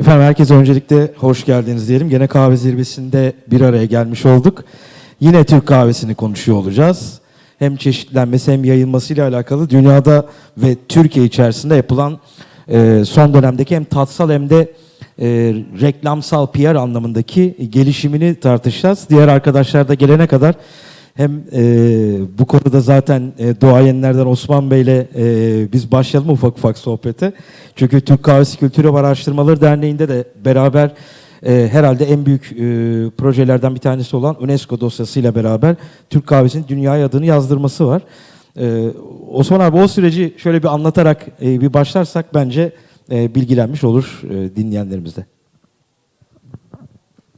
Efendim herkese öncelikle hoş geldiniz diyelim. Gene kahve zirvesinde bir araya gelmiş olduk. Yine Türk kahvesini konuşuyor olacağız. Hem çeşitlenmesi hem yayılmasıyla alakalı dünyada ve Türkiye içerisinde yapılan e, son dönemdeki hem tatsal hem de e, reklamsal PR anlamındaki gelişimini tartışacağız. Diğer arkadaşlar da gelene kadar hem e, bu konuda zaten e, doğayenlerden Osman Bey'le e, biz başlayalım ufak ufak sohbete. Çünkü Türk Kahvesi Kültürü ve Araştırmaları Derneği'nde de beraber e, herhalde en büyük e, projelerden bir tanesi olan UNESCO dosyasıyla beraber Türk kahvesinin dünyaya adını yazdırması var. E, Osman abi o süreci şöyle bir anlatarak e, bir başlarsak bence e, bilgilenmiş olur e, dinleyenlerimiz de.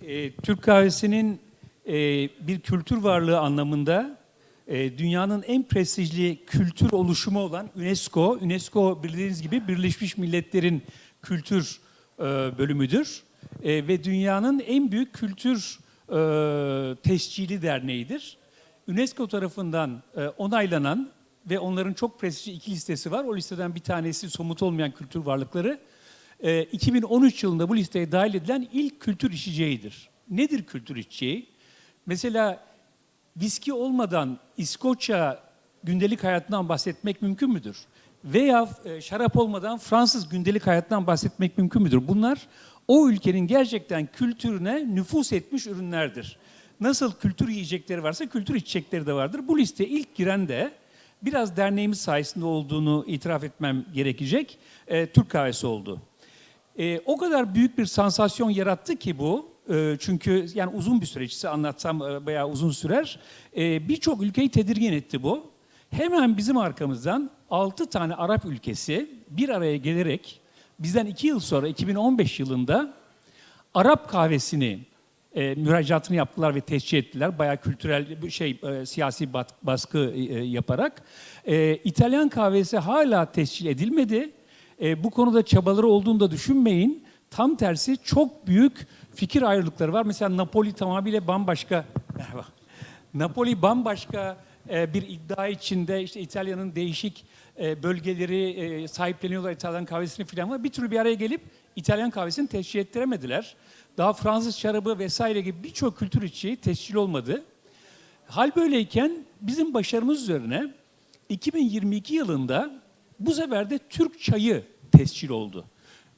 E, Türk kahvesinin e, bir kültür varlığı anlamında e, dünyanın en prestijli kültür oluşumu olan UNESCO, UNESCO bildiğiniz gibi Birleşmiş Milletler'in kültür e, bölümüdür E, ve dünyanın en büyük kültür e, tescili derneğidir. UNESCO tarafından e, onaylanan ve onların çok prestijli iki listesi var. O listeden bir tanesi somut olmayan kültür varlıkları. E, 2013 yılında bu listeye dahil edilen ilk kültür içeceğidir. Nedir kültür içeceği? Mesela viski olmadan İskoçya gündelik hayatından bahsetmek mümkün müdür? Veya e, şarap olmadan Fransız gündelik hayatından bahsetmek mümkün müdür? Bunlar o ülkenin gerçekten kültürüne nüfus etmiş ürünlerdir. Nasıl kültür yiyecekleri varsa kültür içecekleri de vardır. Bu listeye ilk giren de biraz derneğimiz sayesinde olduğunu itiraf etmem gerekecek. e, Türk kahvesi oldu. E, o kadar büyük bir sansasyon yarattı ki bu. E, çünkü yani uzun bir süreç size anlatsam e, bayağı uzun sürer. E, Birçok ülkeyi tedirgin etti bu. Hemen bizim arkamızdan 6 tane Arap ülkesi bir araya gelerek bizden 2 yıl sonra 2015 yılında Arap kahvesini e, müracaatını yaptılar ve tescil ettiler. Bayağı kültürel şey e, siyasi baskı e, yaparak. E, İtalyan kahvesi hala tescil edilmedi. E, bu konuda çabaları olduğunu da düşünmeyin. Tam tersi çok büyük fikir ayrılıkları var. Mesela Napoli tamamıyla bambaşka. Merhaba. Napoli bambaşka e, bir iddia içinde işte İtalya'nın değişik e, bölgeleri e, sahipleniyorlar İtalyan kahvesini filan var. Bir türlü bir araya gelip İtalyan kahvesini tescil ettiremediler. Daha Fransız şarabı vesaire gibi birçok kültür içeceği tescil olmadı. Hal böyleyken bizim başarımız üzerine 2022 yılında bu sefer de Türk çayı tescil oldu.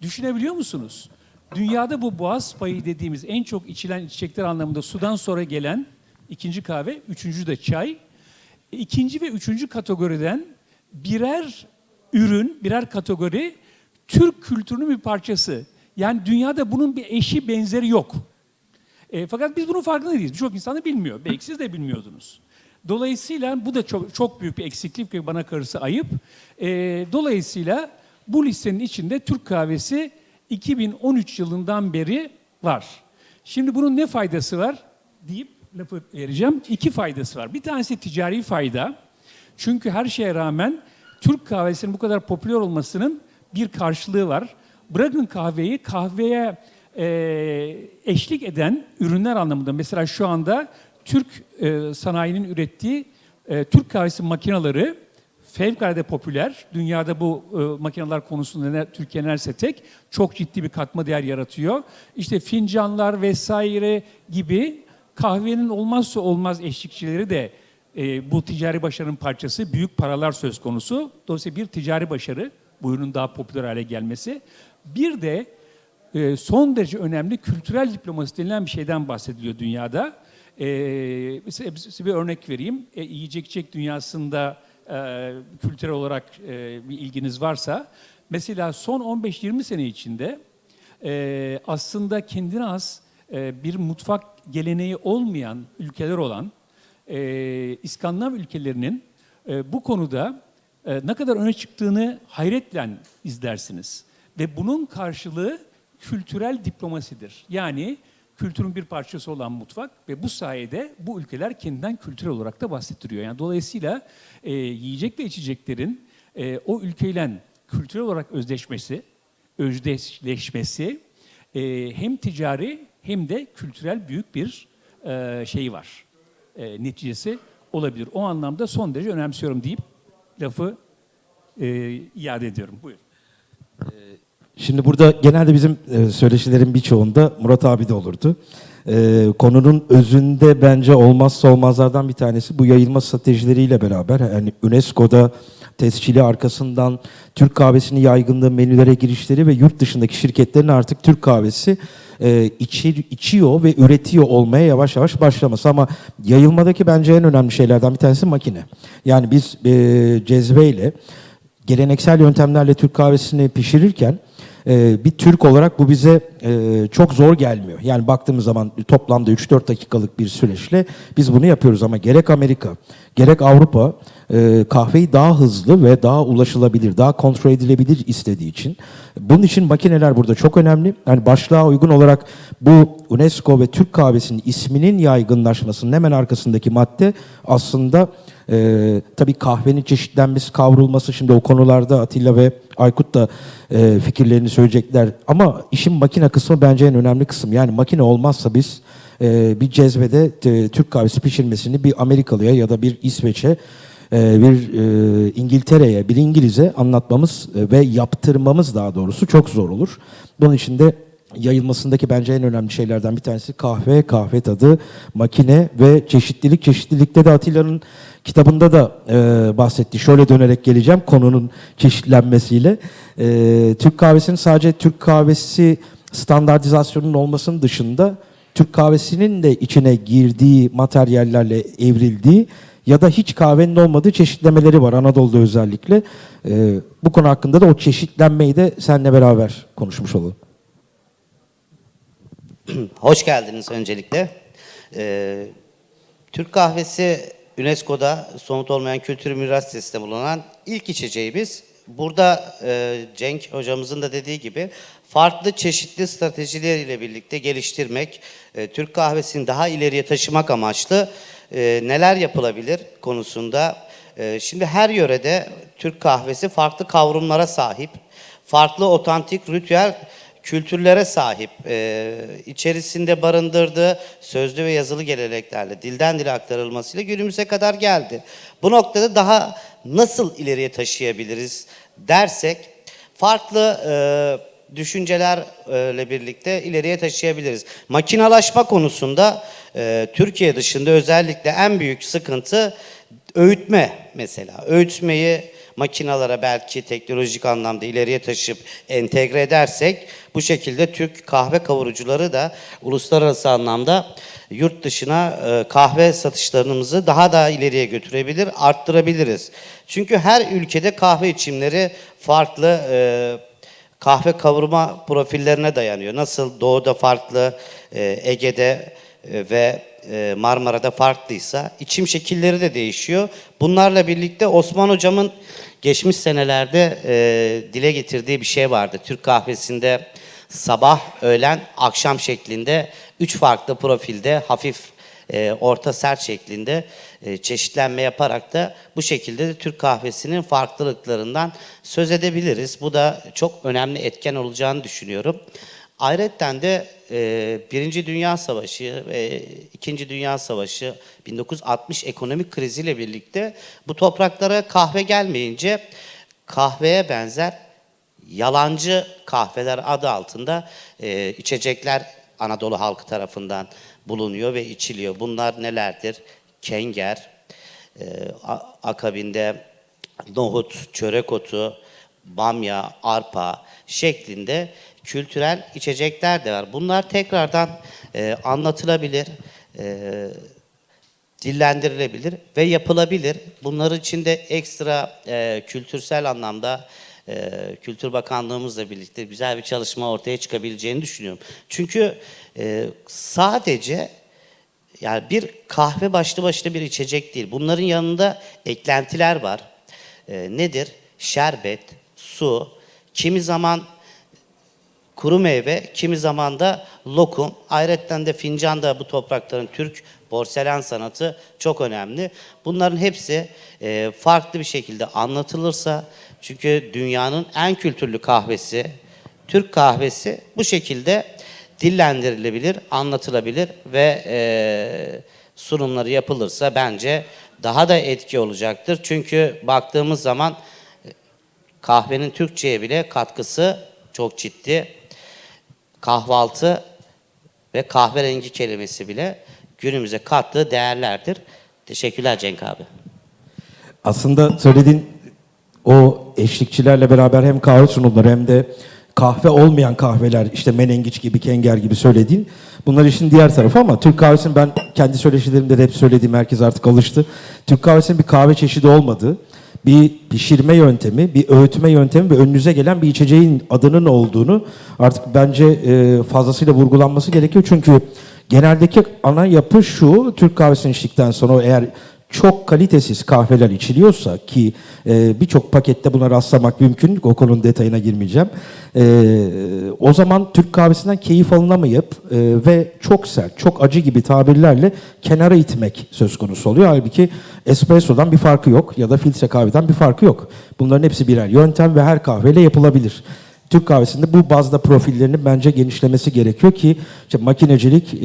Düşünebiliyor musunuz? Dünyada bu boğaz payı dediğimiz en çok içilen içecekler anlamında sudan sonra gelen ikinci kahve, üçüncü de çay. İkinci ve üçüncü kategoriden birer ürün, birer kategori Türk kültürünün bir parçası. Yani dünyada bunun bir eşi benzeri yok. E, fakat biz bunun farkında değiliz. Birçok insan da bilmiyor. Belki siz de bilmiyordunuz. Dolayısıyla bu da çok, çok büyük bir eksiklik ve bana karısı ayıp. E, dolayısıyla bu listenin içinde Türk kahvesi 2013 yılından beri var. Şimdi bunun ne faydası var deyip lafı vereceğim. İki faydası var. Bir tanesi ticari fayda. Çünkü her şeye rağmen Türk kahvesinin bu kadar popüler olmasının bir karşılığı var. Bırakın kahveyi, kahveye e, eşlik eden ürünler anlamında. Mesela şu anda Türk e, sanayinin ürettiği e, Türk kahvesi makineleri fevkalade popüler. Dünyada bu e, makineler konusunda ne, Türkiye neredeyse tek. Çok ciddi bir katma değer yaratıyor. İşte fincanlar vesaire gibi kahvenin olmazsa olmaz eşlikçileri de e, bu ticari başarının parçası. Büyük paralar söz konusu. Dolayısıyla bir ticari başarı bu ürünün daha popüler hale gelmesi. Bir de e, son derece önemli kültürel diplomasi denilen bir şeyden bahsediliyor dünyada. E, size, bir örnek vereyim. E, yiyecek içecek dünyasında e, kültürel olarak e, bir ilginiz varsa, mesela son 15-20 sene içinde e, aslında kendine has e, bir mutfak geleneği olmayan ülkeler olan e, İskandinav ülkelerinin e, bu konuda e, ne kadar öne çıktığını hayretle izlersiniz. Ve bunun karşılığı kültürel diplomasidir. Yani kültürün bir parçası olan mutfak ve bu sayede bu ülkeler kendinden kültürel olarak da bahsettiriyor. Yani dolayısıyla e, yiyecek ve içeceklerin e, o ülkeyle kültürel olarak özdeşmesi, özdeşleşmesi e, hem ticari hem de kültürel büyük bir e, şey var. E, neticesi olabilir. O anlamda son derece önemsiyorum deyip lafı e, iade ediyorum. Buyurun. Şimdi burada genelde bizim e, söyleşilerin birçoğunda Murat abi de olurdu. E, konunun özünde bence olmazsa olmazlardan bir tanesi bu yayılma stratejileriyle beraber yani UNESCO'da tescili arkasından Türk kahvesini yaygınlığı menülere girişleri ve yurt dışındaki şirketlerin artık Türk kahvesi e, içi, içiyor ve üretiyor olmaya yavaş yavaş başlaması. Ama yayılmadaki bence en önemli şeylerden bir tanesi makine. Yani biz e, cezveyle geleneksel yöntemlerle Türk kahvesini pişirirken e, bir Türk olarak bu bize e, çok zor gelmiyor. Yani baktığımız zaman toplamda 3-4 dakikalık bir süreçle biz bunu yapıyoruz ama gerek Amerika, gerek Avrupa e, kahveyi daha hızlı ve daha ulaşılabilir, daha kontrol edilebilir istediği için. Bunun için makineler burada çok önemli. Yani başlığa uygun olarak bu UNESCO ve Türk kahvesinin isminin yaygınlaşmasının hemen arkasındaki madde aslında ee, tabii kahvenin çeşitlenmesi, kavrulması şimdi o konularda Atilla ve Aykut da e, fikirlerini söyleyecekler. Ama işin makine kısmı bence en önemli kısım. Yani makine olmazsa biz e, bir cezvede e, Türk kahvesi pişirmesini bir Amerikalıya ya da bir İsveç'e e, bir e, İngiltere'ye, bir İngiliz'e anlatmamız e, ve yaptırmamız daha doğrusu çok zor olur. Bunun için de yayılmasındaki bence en önemli şeylerden bir tanesi kahve, kahve tadı, makine ve çeşitlilik. Çeşitlilikte de Atilla'nın kitabında da e, bahsetti. Şöyle dönerek geleceğim konunun çeşitlenmesiyle. E, Türk kahvesinin sadece Türk kahvesi standartizasyonunun olmasının dışında Türk kahvesinin de içine girdiği materyallerle evrildiği ya da hiç kahvenin olmadığı çeşitlemeleri var Anadolu'da özellikle. E, bu konu hakkında da o çeşitlenmeyi de seninle beraber konuşmuş olalım. Hoş geldiniz öncelikle. Ee, Türk kahvesi UNESCO'da somut olmayan kültür miras listesinde bulunan ilk içeceğimiz. Burada e, Cenk hocamızın da dediği gibi farklı çeşitli stratejileriyle birlikte geliştirmek, e, Türk kahvesini daha ileriye taşımak amaçlı e, neler yapılabilir konusunda. E, şimdi her yörede Türk kahvesi farklı kavrumlara sahip, farklı otantik ritüel kültürlere sahip, e, içerisinde barındırdığı sözlü ve yazılı geleneklerle dilden dile aktarılmasıyla günümüze kadar geldi. Bu noktada daha nasıl ileriye taşıyabiliriz dersek, farklı e, düşüncelerle birlikte ileriye taşıyabiliriz. Makinalaşma konusunda e, Türkiye dışında özellikle en büyük sıkıntı öğütme mesela. Öğütmeyi makinalara belki teknolojik anlamda ileriye taşıp entegre edersek bu şekilde Türk kahve kavurucuları da uluslararası anlamda yurt dışına e, kahve satışlarımızı daha da ileriye götürebilir, arttırabiliriz. Çünkü her ülkede kahve içimleri farklı e, kahve kavurma profillerine dayanıyor. Nasıl doğuda farklı, e, Ege'de e, ve e, Marmara'da farklıysa içim şekilleri de değişiyor. Bunlarla birlikte Osman Hocam'ın geçmiş senelerde dile getirdiği bir şey vardı. Türk kahvesinde sabah, öğlen, akşam şeklinde üç farklı profilde hafif e, orta sert şeklinde e, çeşitlenme yaparak da bu şekilde de Türk kahvesinin farklılıklarından söz edebiliriz. Bu da çok önemli etken olacağını düşünüyorum. Ayrıca de e, Birinci Dünya Savaşı ve İkinci Dünya Savaşı 1960 ekonomik kriziyle birlikte bu topraklara kahve gelmeyince kahveye benzer yalancı kahveler adı altında e, içecekler Anadolu halkı tarafından bulunuyor ve içiliyor. Bunlar nelerdir? Kenger, e, akabinde nohut, çörek otu, bamya, arpa şeklinde kültürel içecekler de var. Bunlar tekrardan e, anlatılabilir, e, dillendirilebilir ve yapılabilir. Bunların içinde ekstra e, kültürsel anlamda e, Kültür Bakanlığımızla birlikte güzel bir çalışma ortaya çıkabileceğini düşünüyorum. Çünkü e, sadece yani bir kahve başlı başına bir içecek değil. Bunların yanında eklentiler var. E, nedir? Şerbet, su, kimi zaman kuru meyve, kimi zaman da lokum. Ayrıca de fincan da bu toprakların Türk porselen sanatı çok önemli. Bunların hepsi e, farklı bir şekilde anlatılırsa, çünkü dünyanın en kültürlü kahvesi, Türk kahvesi bu şekilde dillendirilebilir, anlatılabilir ve e, sunumları yapılırsa bence daha da etki olacaktır. Çünkü baktığımız zaman kahvenin Türkçe'ye bile katkısı çok ciddi. Kahvaltı ve kahverengi kelimesi bile günümüze kattığı değerlerdir. Teşekkürler Cenk abi. Aslında söylediğin o eşlikçilerle beraber hem kahve sunumları hem de kahve olmayan kahveler işte menengiç gibi, kenger gibi söylediğin bunlar işin diğer tarafı ama Türk kahvesinin ben kendi söyleşilerimde de hep söylediğim herkes artık alıştı. Türk kahvesinin bir kahve çeşidi olmadığı, bir pişirme yöntemi, bir öğütme yöntemi ve önünüze gelen bir içeceğin adının olduğunu artık bence e, fazlasıyla vurgulanması gerekiyor. Çünkü geneldeki ana yapı şu, Türk kahvesini içtikten sonra eğer çok kalitesiz kahveler içiliyorsa ki e, birçok pakette buna rastlamak mümkün. O konunun detayına girmeyeceğim. E, o zaman Türk kahvesinden keyif alınamayıp e, ve çok sert, çok acı gibi tabirlerle kenara itmek söz konusu oluyor. Halbuki espressodan bir farkı yok ya da filtre kahveden bir farkı yok. Bunların hepsi birer yöntem ve her kahveyle yapılabilir. Türk kahvesinde bu bazda profillerinin bence genişlemesi gerekiyor ki işte makinecilik, e,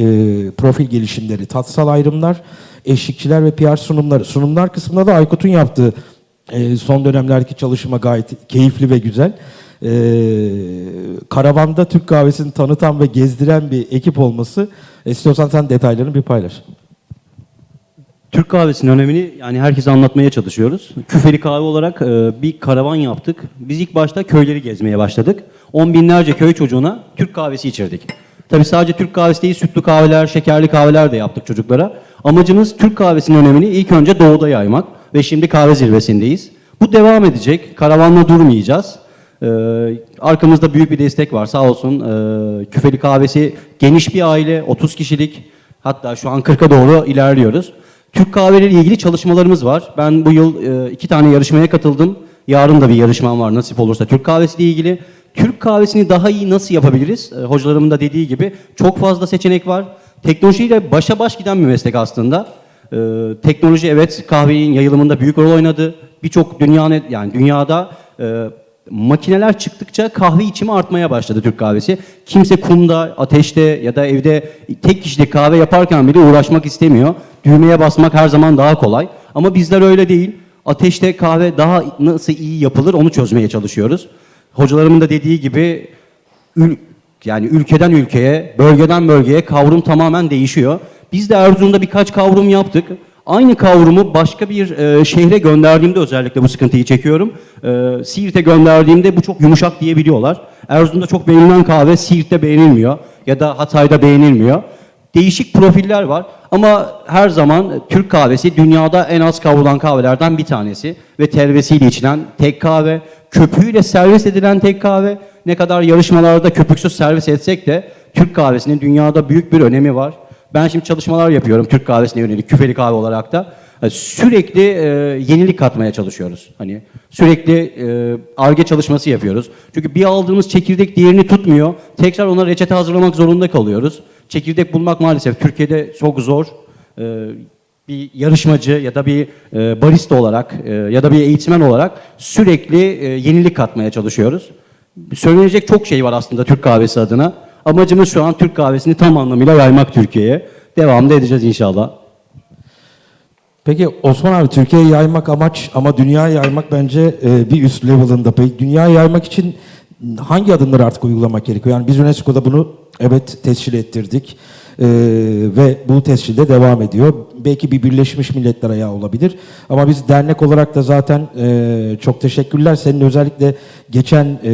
profil gelişimleri, tatsal ayrımlar, eşlikçiler ve PR sunumları. Sunumlar kısmında da Aykut'un yaptığı e, son dönemlerdeki çalışma gayet keyifli ve güzel. E, karavanda Türk kahvesini tanıtan ve gezdiren bir ekip olması. İstiyorsan sen detaylarını bir paylaş. Türk kahvesinin önemini yani herkese anlatmaya çalışıyoruz. Küfeli kahve olarak e, bir karavan yaptık. Biz ilk başta köyleri gezmeye başladık. On binlerce köy çocuğuna Türk kahvesi içirdik. Tabii sadece Türk kahvesi değil, sütlü kahveler, şekerli kahveler de yaptık çocuklara. Amacımız Türk kahvesinin önemini ilk önce doğuda yaymak ve şimdi kahve zirvesindeyiz. Bu devam edecek, karavanla durmayacağız. Ee, arkamızda büyük bir destek var sağ olsun. Ee, Küfeli kahvesi geniş bir aile, 30 kişilik. Hatta şu an 40'a doğru ilerliyoruz. Türk kahveleriyle ilgili çalışmalarımız var. Ben bu yıl e, iki tane yarışmaya katıldım. Yarın da bir yarışmam var nasip olursa Türk kahvesiyle ilgili. Türk kahvesini daha iyi nasıl yapabiliriz? E, hocalarımın da dediği gibi çok fazla seçenek var. Teknolojiyle başa baş giden bir meslek aslında. E, teknoloji evet kahvenin yayılımında büyük rol oynadı. Birçok dünyanın yani dünyada e, makineler çıktıkça kahve içimi artmaya başladı Türk kahvesi. Kimse kumda, ateşte ya da evde tek kişilik kahve yaparken bile uğraşmak istemiyor. Düğmeye basmak her zaman daha kolay. Ama bizler öyle değil. Ateşte kahve daha nasıl iyi yapılır onu çözmeye çalışıyoruz. Hocalarımın da dediği gibi ül- yani ülkeden ülkeye, bölgeden bölgeye kavrum tamamen değişiyor. Biz de Erzurum'da birkaç kavrum yaptık. Aynı kavrumu başka bir e, şehre gönderdiğimde özellikle bu sıkıntıyı çekiyorum. E, Siirt'e gönderdiğimde bu çok yumuşak diyebiliyorlar. Erzurum'da çok beğenilen kahve Siirt'te beğenilmiyor ya da Hatay'da beğenilmiyor. Değişik profiller var ama her zaman Türk kahvesi dünyada en az kavrulan kahvelerden bir tanesi ve telvesiyle içilen tek kahve, köpüğüyle servis edilen tek kahve. Ne kadar yarışmalarda köpüksüz servis etsek de Türk kahvesinin dünyada büyük bir önemi var. Ben şimdi çalışmalar yapıyorum Türk kahvesine yönelik küfeli kahve olarak da. E, Sürekli e, yenilik katmaya çalışıyoruz. Hani sürekli arge çalışması yapıyoruz. Çünkü bir aldığımız çekirdek diğerini tutmuyor. Tekrar ona reçete hazırlamak zorunda kalıyoruz. Çekirdek bulmak maalesef Türkiye'de çok zor. E, bir yarışmacı ya da bir e, barista olarak e, ya da bir eğitmen olarak sürekli e, yenilik katmaya çalışıyoruz. Söylenecek çok şey var aslında Türk kahvesi adına. Amacımız şu an Türk kahvesini tam anlamıyla yaymak Türkiye'ye. Devam da edeceğiz inşallah. Peki Osman abi Türkiye'ye yaymak amaç ama dünyaya yaymak bence e, bir üst level'ında. Peki dünyaya yaymak için hangi adımları artık uygulamak gerekiyor? Yani biz UNESCO'da bunu evet tescil ettirdik E, ve bu tescilde devam ediyor. Belki bir Birleşmiş Milletler ayağı olabilir ama biz dernek olarak da zaten e, çok teşekkürler. Senin özellikle geçen e,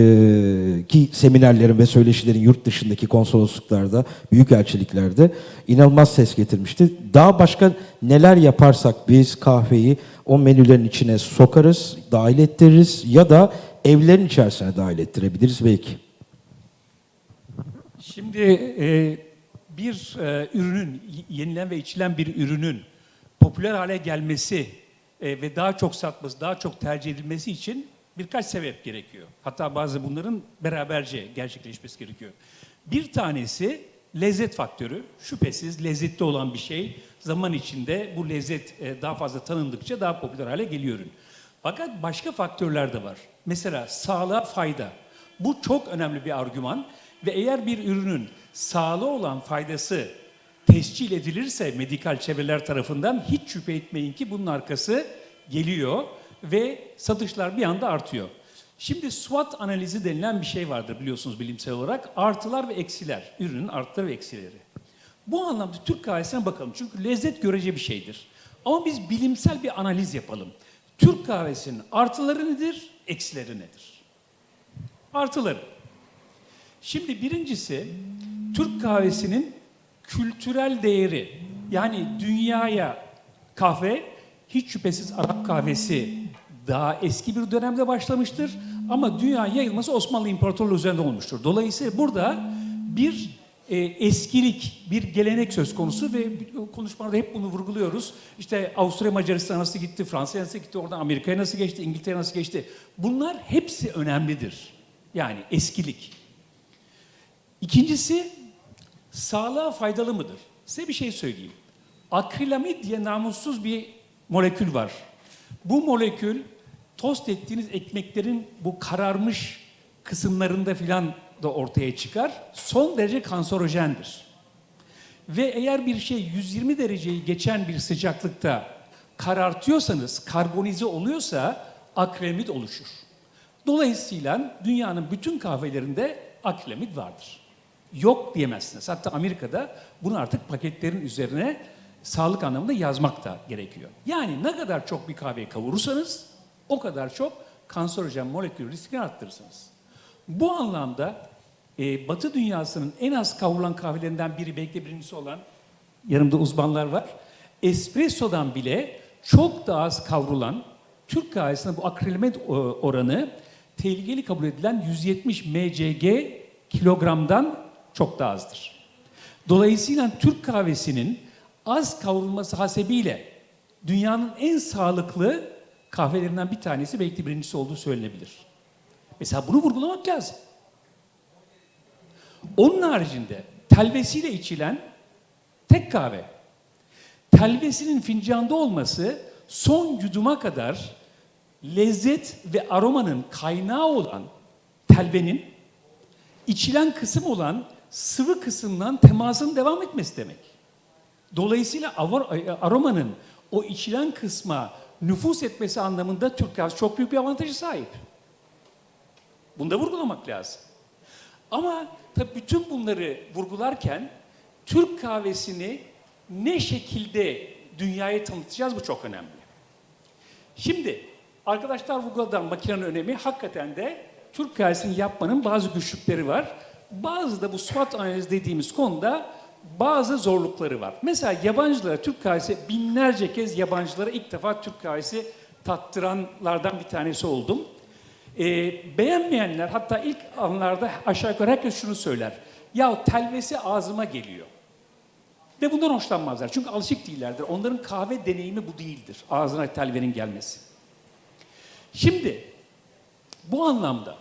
ki seminerlerin ve söyleşilerin yurt dışındaki konsolosluklarda, büyükelçiliklerde inanılmaz ses getirmişti. Daha başka neler yaparsak biz kahveyi o menülerin içine sokarız, dahil ettiririz ya da evlerin içerisine dahil ettirebiliriz belki. Şimdi e, bir e, ürünün, yenilen ve içilen bir ürünün popüler hale gelmesi e, ve daha çok satması, daha çok tercih edilmesi için birkaç sebep gerekiyor. Hatta bazı bunların beraberce gerçekleşmesi gerekiyor. Bir tanesi lezzet faktörü. Şüphesiz lezzetli olan bir şey zaman içinde bu lezzet e, daha fazla tanındıkça daha popüler hale geliyor. Fakat başka faktörler de var. Mesela sağlığa fayda. Bu çok önemli bir argüman ve eğer bir ürünün sağlığı olan faydası tescil edilirse medikal çevreler tarafından hiç şüphe etmeyin ki bunun arkası geliyor ve satışlar bir anda artıyor. Şimdi SWOT analizi denilen bir şey vardır biliyorsunuz bilimsel olarak. Artılar ve eksiler, ürünün artıları ve eksileri. Bu anlamda Türk kahvesine bakalım. Çünkü lezzet görece bir şeydir. Ama biz bilimsel bir analiz yapalım. Türk kahvesinin artıları nedir, eksileri nedir? Artıları. Şimdi birincisi Türk kahvesinin kültürel değeri. Yani dünyaya kahve hiç şüphesiz Arap kahvesi daha eski bir dönemde başlamıştır. Ama dünya yayılması Osmanlı İmparatorluğu üzerinde olmuştur. Dolayısıyla burada bir e, eskilik, bir gelenek söz konusu ve konuşmalarda hep bunu vurguluyoruz. İşte Avusturya Macaristan nasıl gitti, Fransa nasıl gitti, oradan Amerika'ya nasıl geçti, İngiltere nasıl geçti. Bunlar hepsi önemlidir. Yani eskilik. İkincisi sağlığa faydalı mıdır? Size bir şey söyleyeyim. Akrilamid diye namussuz bir molekül var. Bu molekül tost ettiğiniz ekmeklerin bu kararmış kısımlarında filan da ortaya çıkar. Son derece kanserojendir. Ve eğer bir şey 120 dereceyi geçen bir sıcaklıkta karartıyorsanız, karbonize oluyorsa akrilamid oluşur. Dolayısıyla dünyanın bütün kahvelerinde akrilamid vardır. Yok diyemezsiniz. Hatta Amerika'da bunu artık paketlerin üzerine sağlık anlamında yazmak da gerekiyor. Yani ne kadar çok bir kahveyi kavurursanız o kadar çok kanserojen molekül riskini arttırırsınız. Bu anlamda e, Batı dünyasının en az kavrulan kahvelerinden biri belki birincisi olan yanımda uzmanlar var. Espresso'dan bile çok daha az kavrulan Türk kahvesinde bu akrilamid e, oranı tehlikeli kabul edilen 170 mcg kilogramdan çok daha azdır. Dolayısıyla Türk kahvesinin az kavrulması hasebiyle dünyanın en sağlıklı kahvelerinden bir tanesi belki de birincisi olduğu söylenebilir. Mesela bunu vurgulamak lazım. Onun haricinde telvesiyle içilen tek kahve. Telvesinin fincanda olması son yuduma kadar lezzet ve aromanın kaynağı olan telvenin içilen kısım olan sıvı kısımdan temasın devam etmesi demek. Dolayısıyla avor- aromanın o içilen kısma nüfus etmesi anlamında Türk kahvesi çok büyük bir avantajı sahip. Bunu da vurgulamak lazım. Ama tabii bütün bunları vurgularken Türk kahvesini ne şekilde dünyaya tanıtacağız bu çok önemli. Şimdi arkadaşlar vurguladan makinenin önemi hakikaten de Türk kahvesini yapmanın bazı güçlükleri var. Bazı da bu SWOT analiz dediğimiz konuda bazı zorlukları var. Mesela yabancılara Türk kahvesi binlerce kez yabancılara ilk defa Türk kahvesi tattıranlardan bir tanesi oldum. Ee, beğenmeyenler hatta ilk anlarda aşağı yukarı herkes şunu söyler. Ya telvesi ağzıma geliyor. Ve bundan hoşlanmazlar. Çünkü alışık değillerdir. Onların kahve deneyimi bu değildir. Ağzına telvenin gelmesi. Şimdi bu anlamda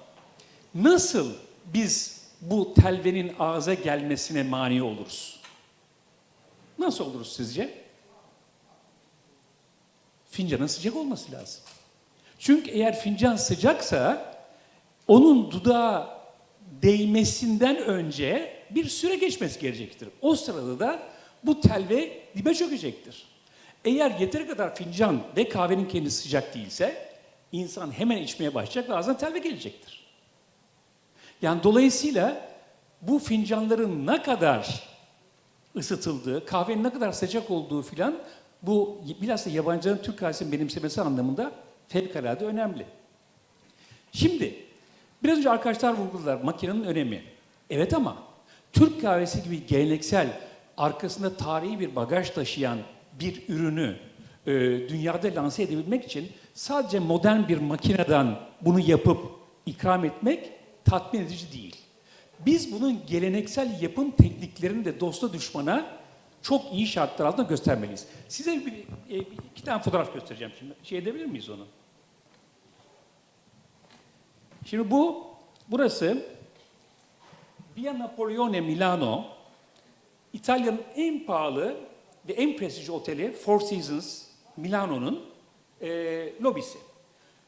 nasıl biz bu telvenin ağza gelmesine mani oluruz? Nasıl oluruz sizce? Fincanın sıcak olması lazım. Çünkü eğer fincan sıcaksa onun dudağa değmesinden önce bir süre geçmesi gerekecektir. O sırada da bu telve dibe çökecektir. Eğer yeteri kadar fincan ve kahvenin kendisi sıcak değilse insan hemen içmeye başlayacak ve ağzına telve gelecektir. Yani dolayısıyla bu fincanların ne kadar ısıtıldığı, kahvenin ne kadar sıcak olduğu filan bu bilhassa yabancıların Türk kahvesini benimsemesi anlamında fevkalade önemli. Şimdi biraz önce arkadaşlar vurguladılar makinenin önemi. Evet ama Türk kahvesi gibi geleneksel arkasında tarihi bir bagaj taşıyan bir ürünü e, dünyada lanse edebilmek için sadece modern bir makineden bunu yapıp ikram etmek tatmin edici değil. Biz bunun geleneksel yapım tekniklerini de dosta düşmana çok iyi şartlar altında göstermeliyiz. Size bir, e, iki tane fotoğraf göstereceğim şimdi. Şey edebilir miyiz onu? Şimdi bu, burası Via Napoleone Milano, İtalya'nın en pahalı ve en prestijli oteli Four Seasons Milano'nun e, lobisi.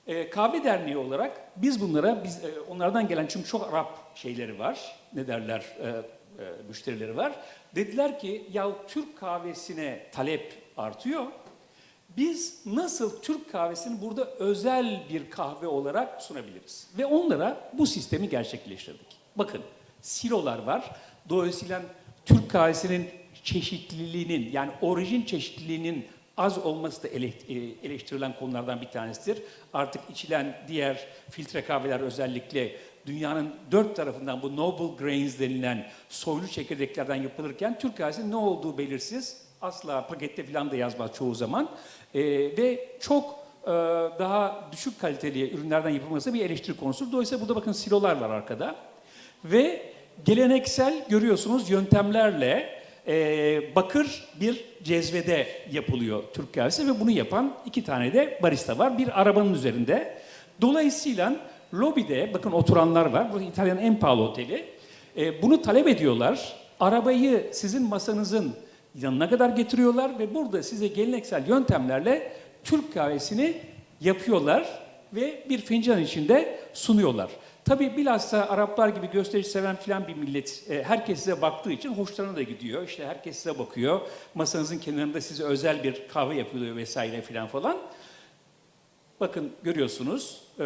E, kahve derneği olarak biz bunlara, biz e, onlardan gelen çünkü çok Arap şeyleri var, ne derler, e, e, müşterileri var. Dediler ki ya Türk kahvesine talep artıyor. Biz nasıl Türk kahvesini burada özel bir kahve olarak sunabiliriz? Ve onlara bu sistemi gerçekleştirdik. Bakın silolar var. Dolayısıyla Türk kahvesinin çeşitliliğinin yani orijin çeşitliliğinin az olması da e, eleştirilen konulardan bir tanesidir. Artık içilen diğer filtre kahveler özellikle dünyanın dört tarafından bu noble grains denilen soylu çekirdeklerden yapılırken Türk kahvesinin ne olduğu belirsiz. Asla pakette falan da yazmaz çoğu zaman. Ee, ve çok e, daha düşük kaliteli ürünlerden yapılması bir eleştiri konusu. Dolayısıyla burada bakın silolar var arkada. Ve geleneksel görüyorsunuz yöntemlerle e, bakır bir cezvede yapılıyor Türk kahvesi ve bunu yapan iki tane de barista var. Bir arabanın üzerinde. Dolayısıyla lobide bakın oturanlar var. Bu İtalya'nın en pahalı oteli. E, bunu talep ediyorlar. Arabayı sizin masanızın yanına kadar getiriyorlar ve burada size geleneksel yöntemlerle Türk kahvesini yapıyorlar ve bir fincan içinde sunuyorlar. Tabii bilhassa Araplar gibi gösteriş seven filan bir millet e, herkes size baktığı için hoşlarına da gidiyor. İşte herkes size bakıyor. Masanızın kenarında size özel bir kahve yapılıyor vesaire filan falan. Bakın görüyorsunuz e,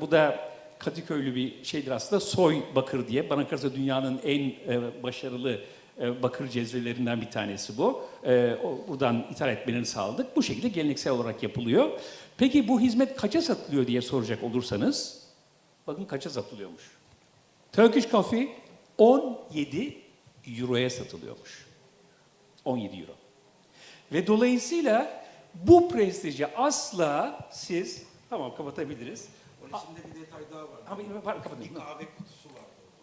bu da Kadıköylü bir şeydir aslında soy bakır diye. Bana kalırsa dünyanın en e, başarılı e, bakır cezvelerinden bir tanesi bu. E, o, buradan ithal etmelerini sağladık. Bu şekilde geleneksel olarak yapılıyor. Peki bu hizmet kaça satılıyor diye soracak olursanız bakın kaça satılıyormuş. Turkish Coffee 17 euroya satılıyormuş. 17 euro. Ve dolayısıyla bu prestiji asla siz tamam kapatabiliriz. Onun içinde bir detay daha var. Ama var kapatın. Kahve kutusu vardı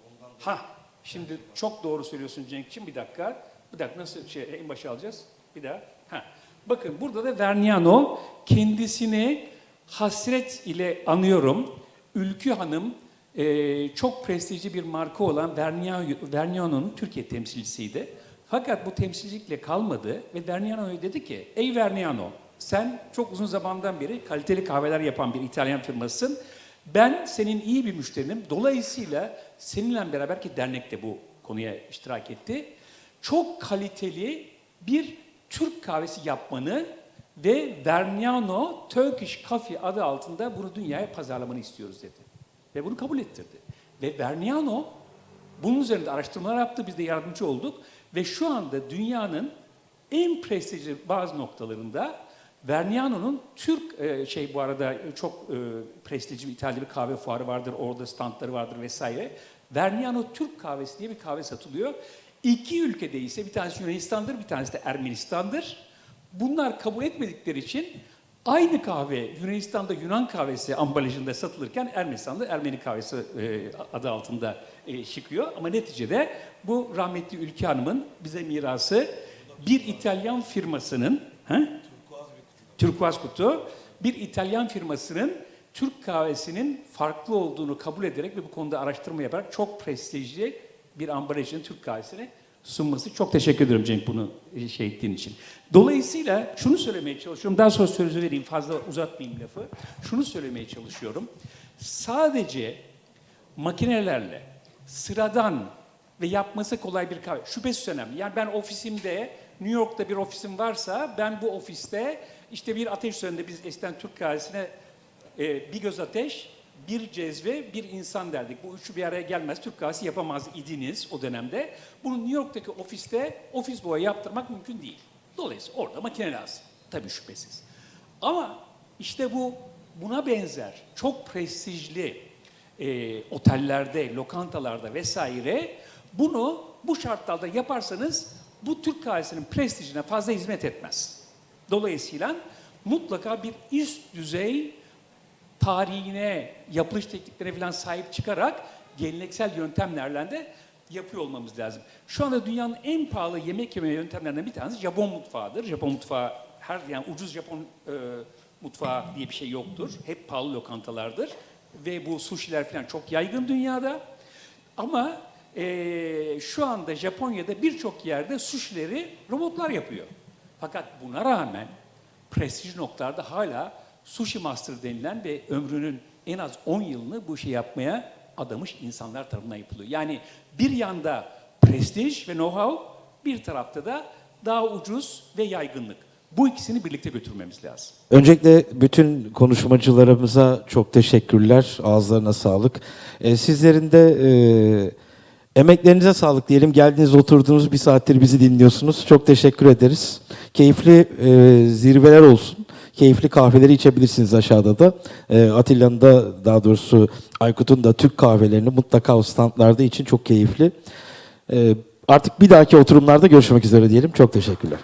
orada. Ondan Ha şimdi çok doğru söylüyorsun Cenk'ciğim bir dakika. Bir dakika nasıl şey en başa alacağız? Bir daha. Ha. Bakın burada da Verniano kendisini hasret ile anıyorum. Ülkü Hanım e, çok prestijli bir marka olan Verniano'nun Türkiye temsilcisiydi. Fakat bu temsilcilikle kalmadı ve Verniano'ya dedi ki, ey Verniano sen çok uzun zamandan beri kaliteli kahveler yapan bir İtalyan firmasısın. Ben senin iyi bir müşterinim. Dolayısıyla seninle beraber ki dernek de bu konuya iştirak etti. Çok kaliteli bir Türk kahvesi yapmanı ve Verniano Turkish Coffee adı altında bunu dünyaya pazarlamanı istiyoruz dedi. Ve bunu kabul ettirdi. Ve Verniano bunun üzerinde araştırmalar yaptı, biz de yardımcı olduk. Ve şu anda dünyanın en prestijli bazı noktalarında Verniano'nun Türk e, şey bu arada çok e, prestijli bir İtalya bir kahve fuarı vardır, orada standları vardır vesaire. Verniano Türk kahvesi diye bir kahve satılıyor. İki ülkede ise bir tanesi Yunanistan'dır, bir tanesi de Ermenistan'dır. Bunlar kabul etmedikleri için aynı kahve Yunanistan'da Yunan kahvesi ambalajında satılırken Ermenistan'da Ermeni kahvesi e, adı altında e, çıkıyor. Ama neticede bu rahmetli Ülke Hanım'ın bize mirası bir İtalyan firmasının he? Turkuaz kutu bir İtalyan firmasının Türk kahvesinin farklı olduğunu kabul ederek ve bu konuda araştırma yaparak çok prestijli bir ambalajın Türk kahvesini sunması. Çok teşekkür ederim Cenk bunu e, şey ettiğin için. Dolayısıyla şunu söylemeye çalışıyorum. Daha sonra sözü vereyim fazla uzatmayayım lafı. Şunu söylemeye çalışıyorum. Sadece makinelerle sıradan ve yapması kolay bir kahve. Şüphesiz önemli. Yani ben ofisimde, New York'ta bir ofisim varsa ben bu ofiste işte bir ateş üzerinde biz eskiden Türk kahvesine e, bir göz ateş, bir cezve, bir insan derdik. Bu üçü bir araya gelmez. Türk kahvesi yapamaz idiniz o dönemde. Bunu New York'taki ofiste ofis boya yaptırmak mümkün değil. Dolayısıyla orada makine lazım. Tabii şüphesiz. Ama işte bu buna benzer çok prestijli e, otellerde, lokantalarda vesaire bunu bu şartlarda yaparsanız bu Türk kahvesinin prestijine fazla hizmet etmez. Dolayısıyla mutlaka bir üst düzey tarihine, yapılış tekniklerine falan sahip çıkarak geleneksel yöntemlerle de yapıyor olmamız lazım. Şu anda dünyanın en pahalı yemek yeme yöntemlerinden bir tanesi Japon mutfağıdır. Japon mutfağı her yani ucuz Japon e, mutfağı diye bir şey yoktur. Hep pahalı lokantalardır ve bu sushi'ler falan çok yaygın dünyada. Ama e, şu anda Japonya'da birçok yerde sushi'leri robotlar yapıyor. Fakat buna rağmen prestij noktalarda hala sushi master denilen ve ömrünün en az 10 yılını bu işi yapmaya adamış insanlar tarafından yapılıyor. Yani bir yanda prestij ve know-how, bir tarafta da daha ucuz ve yaygınlık. Bu ikisini birlikte götürmemiz lazım. Öncelikle bütün konuşmacılarımıza çok teşekkürler. Ağızlarına sağlık. Ee, sizlerin de e, emeklerinize sağlık diyelim. Geldiniz oturdunuz bir saattir bizi dinliyorsunuz. Çok teşekkür ederiz. Keyifli e, zirveler olsun. Keyifli kahveleri içebilirsiniz aşağıda da. E, Atilla'nın da daha doğrusu Aykut'un da Türk kahvelerini mutlaka o standlarda için çok keyifli. E, artık bir dahaki oturumlarda görüşmek üzere diyelim. Çok teşekkürler.